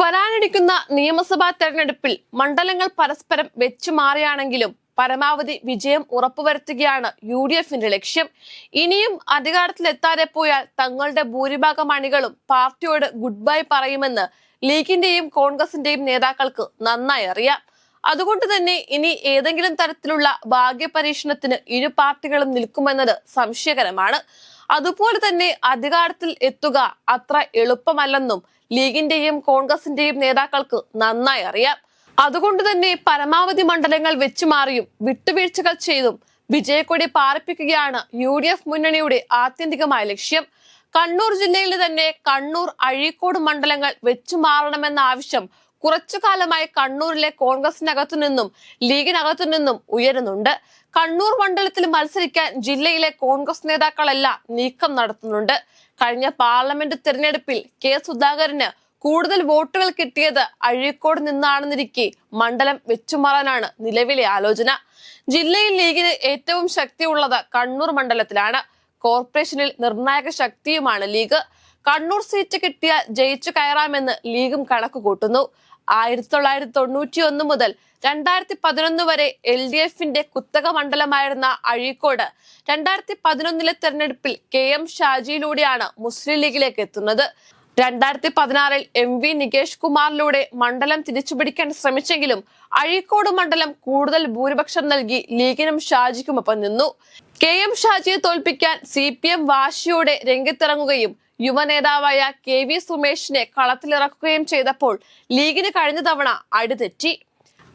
വരാനിരിക്കുന്ന നിയമസഭാ തെരഞ്ഞെടുപ്പിൽ മണ്ഡലങ്ങൾ പരസ്പരം വെച്ചുമാറിയാണെങ്കിലും പരമാവധി വിജയം ഉറപ്പുവരുത്തുകയാണ് യു ഡി എഫിന്റെ ലക്ഷ്യം. ഇനിയും അധികാരത്തിലെത്താതെ പോയാൽ തങ്ങളുടെ ഭൂരിഭാഗം അണികളും പാർട്ടിയോട് ഗുഡ് ബൈ പറയുമെന്ന് ലീഗിന്റെയും കോൺഗ്രസിന്റെയും നേതാക്കൾക്ക് നന്നായി അറിയാം. അതുകൊണ്ട് തന്നെ ഇനി ഏതെങ്കിലും തരത്തിലുള്ള ഭാഗ്യപരീക്ഷണത്തിന് ഇരു പാർട്ടികളും നിൽക്കുമെന്നത് സംശയകരമാണ്. അതുപോലെ തന്നെ അധികാരത്തിൽ എത്തുക അത്ര എളുപ്പമല്ലെന്നും ലീഗിന്റെയും കോൺഗ്രസിന്റെയും നേതാക്കൾക്ക് നന്നായി അറിയാം. അതുകൊണ്ട് തന്നെ പരമാവധി മണ്ഡലങ്ങൾ വെച്ചുമാറിയും വിട്ടുവീഴ്ചകൾ ചെയ്തും വിജയക്കൊടി പാറിപ്പിക്കുകയാണ് യു ഡി എഫ് മുന്നണിയുടെ ആത്യന്തികമായ ലക്ഷ്യം. കണ്ണൂർ ജില്ലയിൽ തന്നെ കണ്ണൂർ അഴീക്കോട് മണ്ഡലങ്ങൾ വെച്ചുമാറണമെന്ന ആവശ്യം കുറച്ചു കാലമായി കണ്ണൂരിലെ കോൺഗ്രസിനകത്തു നിന്നും ലീഗിനകത്തു നിന്നും ഉയരുന്നുണ്ട്. കണ്ണൂർ മണ്ഡലത്തിൽ മത്സരിക്കാൻ ജില്ലയിലെ കോൺഗ്രസ് നേതാക്കളെല്ലാം നീക്കം നടത്തുന്നുണ്ട്. കഴിഞ്ഞ പാർലമെന്റ് തിരഞ്ഞെടുപ്പിൽ കെ സുധാകരന് കൂടുതൽ വോട്ടുകൾ കിട്ടിയത് അഴീക്കോട് നിന്നാണെന്നിരിക്കെ മണ്ഡലം വെച്ചുമാറാനാണ് നിലവിലെ ആലോചന. ജില്ലയിൽ ലീഗിന് ഏറ്റവും ശക്തിയുള്ളത് കണ്ണൂർ മണ്ഡലത്തിലാണ്. കോർപ്പറേഷനിൽ നിർണായക ശക്തിയുമാണ് ലീഗ്. കണ്ണൂർ സീറ്റ് കിട്ടിയാൽ ജയിച്ചു കയറാമെന്ന് ലീഗും കണക്ക് കൂട്ടുന്നു ആയിരത്തി തൊള്ളായിരത്തി തൊണ്ണൂറ്റി ഒന്ന് മുതൽ രണ്ടായിരത്തി പതിനൊന്ന് വരെ എൽ ഡി എഫിന്റെ കുത്തക മണ്ഡലമായിരുന്ന അഴീക്കോട് രണ്ടായിരത്തി പതിനൊന്നിലെ തെരഞ്ഞെടുപ്പിൽ കെ എം ഷാജിയിലൂടെയാണ് മുസ്ലിം ലീഗിലേക്ക് എത്തുന്നത്. രണ്ടായിരത്തി പതിനാറിൽ എം വി നികേഷ് കുമാറിലൂടെ മണ്ഡലം തിരിച്ചുപിടിക്കാൻ ശ്രമിച്ചെങ്കിലും അഴീക്കോട് മണ്ഡലം കൂടുതൽ ഭൂരിപക്ഷം നൽകി ലീഗിനും ഷാജിക്കുമൊപ്പം നിന്നു. കെ എം ഷാജിയെ തോൽപ്പിക്കാൻ സി പി എം വാശിയോടെ രംഗത്തിറങ്ങുകയും യുവനേതാവായ കെ വി സുമേഷിനെ കളത്തിലിറക്കുകയും ചെയ്തപ്പോൾ ലീഗിന് കഴിഞ്ഞ തവണ അടിതെറ്റി.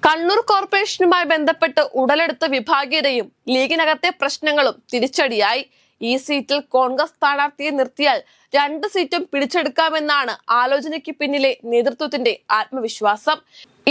കണ്ണൂർ കോർപ്പറേഷനുമായി ബന്ധപ്പെട്ട് ഉടലെടുത്ത വിഭാഗീയതയും ലീഗിനകത്തെ പ്രശ്നങ്ങളും തിരിച്ചടിയായി. ഈ സീറ്റിൽ കോൺഗ്രസ് സ്ഥാനാർത്ഥിയെ നിർത്തിയാൽ രണ്ട് സീറ്റും പിടിച്ചെടുക്കാമെന്നാണ് ആലോചനയ്ക്ക് പിന്നിലെ നേതൃത്വത്തിന്റെ ആത്മവിശ്വാസം.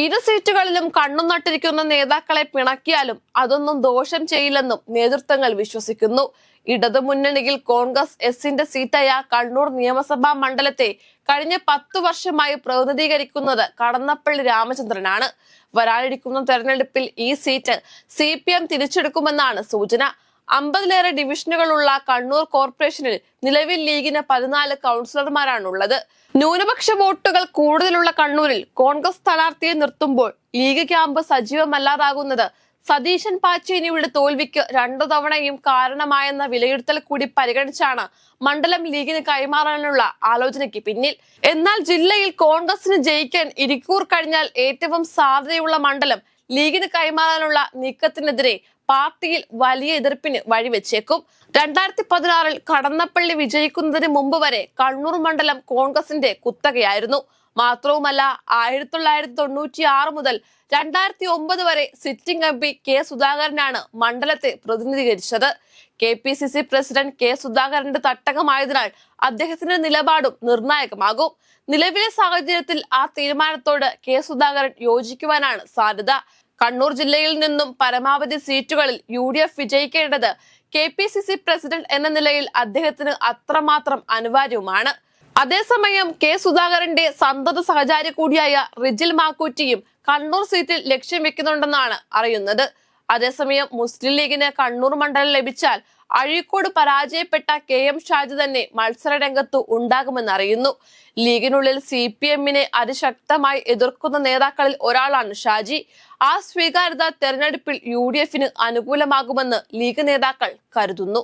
ഇരു സീറ്റുകളിലും കണ്ണു നട്ടിരിക്കുന്ന നേതാക്കളെ പിണക്കിയാലും അതൊന്നും ദോഷം ചെയ്യില്ലെന്നും നേതൃത്വങ്ങൾ വിശ്വസിക്കുന്നു. ഇടതു ഇടതുമുന്നണിയിൽ കോൺഗ്രസ് എസിന്റെ സീറ്റായ കണ്ണൂർ നിയമസഭാ മണ്ഡലത്തെ കഴിഞ്ഞ പത്തു വർഷമായി പ്രതിനിധീകരിക്കുന്നത് കടന്നപ്പള്ളി രാമചന്ദ്രനാണ്. വരാനിരിക്കുന്ന തെരഞ്ഞെടുപ്പിൽ ഈ സീറ്റ് സി പി എം തിരിച്ചെടുക്കുമെന്നാണ് സൂചന. അമ്പതിലേറെ ഡിവിഷനുകളുള്ള കണ്ണൂർ കോർപ്പറേഷനിൽ നിലവിൽ ലീഗിന് പതിനാല് കൗൺസിലർമാരാണുള്ളത്. ന്യൂനപക്ഷ വോട്ടുകൾ കൂടുതലുള്ള കണ്ണൂരിൽ കോൺഗ്രസ് സ്ഥാനാർത്ഥിയെ നിർത്തുമ്പോൾ ലീഗ് ക്യാമ്പ് സജീവമല്ലാതാകുന്നത് സതീശൻ പാച്ചേനിയുടെ തോൽവിക്ക് രണ്ടു തവണയും കാരണമായെന്ന വിലയിരുത്തൽ കൂടി പരിഗണിച്ചാണ് മണ്ഡലം ലീഗിന് കൈമാറാനുള്ള ആലോചനയ്ക്ക് പിന്നിൽ. എന്നാൽ ജില്ലയിൽ കോൺഗ്രസിന് ജയിക്കാൻ ഇരിക്കൂർ കഴിഞ്ഞാൽ ഏറ്റവും സാധ്യതയുള്ള മണ്ഡലം ലീഗിന് കൈമാറാനുള്ള നീക്കത്തിനെതിരെ പാർട്ടിയിൽ വലിയ എതിർപ്പിന് വഴിവെച്ചേക്കും. രണ്ടായിരത്തി പതിനാറിൽ കടന്നപ്പള്ളി വിജയിക്കുന്നതിന് മുമ്പ് വരെ കണ്ണൂർ മണ്ഡലം കോൺഗ്രസിന്റെ കുത്തകയായിരുന്നു. മാത്രവുമല്ല ആയിരത്തി തൊള്ളായിരത്തി തൊണ്ണൂറ്റി ആറ് മുതൽ രണ്ടായിരത്തി ഒമ്പത് വരെ സിറ്റിംഗ് എം പി കെ സുധാകരനാണ് മണ്ഡലത്തെ പ്രതിനിധീകരിച്ചത്. K P C C president K സുധാകരന്റെ തട്ടകമായതിനാൽ അദ്ദേഹത്തിന്റെ നിലപാടും നിർണായകമാകും. നിലവിലെ സാഹചര്യത്തിൽ ആ തീരുമാനത്തോട് കെ സുധാകരൻ യോജിക്കുവാനാണ് സാധ്യത. കണ്ണൂർ ജില്ലയിൽ നിന്നും പരമാവധി സീറ്റുകളിൽ U D F വിജയിക്കേണ്ടത് K P C C president എന്ന നിലയിൽ അദ്ദേഹത്തിന് അത്രമാത്രം അനിവാര്യവുമാണ്. അതേസമയം കെ സുധാകരന്റെ സന്തത സഹചാരി കൂടിയായ റിജിൽ മാക്കൂറ്റിയും കണ്ണൂർ സീറ്റിൽ ലക്ഷ്യം വെക്കുന്നുണ്ടെന്നാണ് അറിയുന്നത്. അതേസമയം മുസ്ലിം ലീഗിന് കണ്ണൂർ മണ്ഡലം ലഭിച്ചാൽ അഴീക്കോട് പരാജയപ്പെട്ട കെ എം ഷാജി തന്നെ മത്സര രംഗത്ത് ഉണ്ടാകുമെന്ന് അറിയുന്നു. ലീഗിനുള്ളിൽ സി പി എമ്മിനെ അതിശക്തമായി എതിർക്കുന്ന നേതാക്കളിൽ ഒരാളാണ് ഷാജി. ആ സ്വീകാര്യത തെരഞ്ഞെടുപ്പിൽ യു ഡി എഫിന് അനുകൂലമാകുമെന്ന് ലീഗ് നേതാക്കൾ കരുതുന്നു.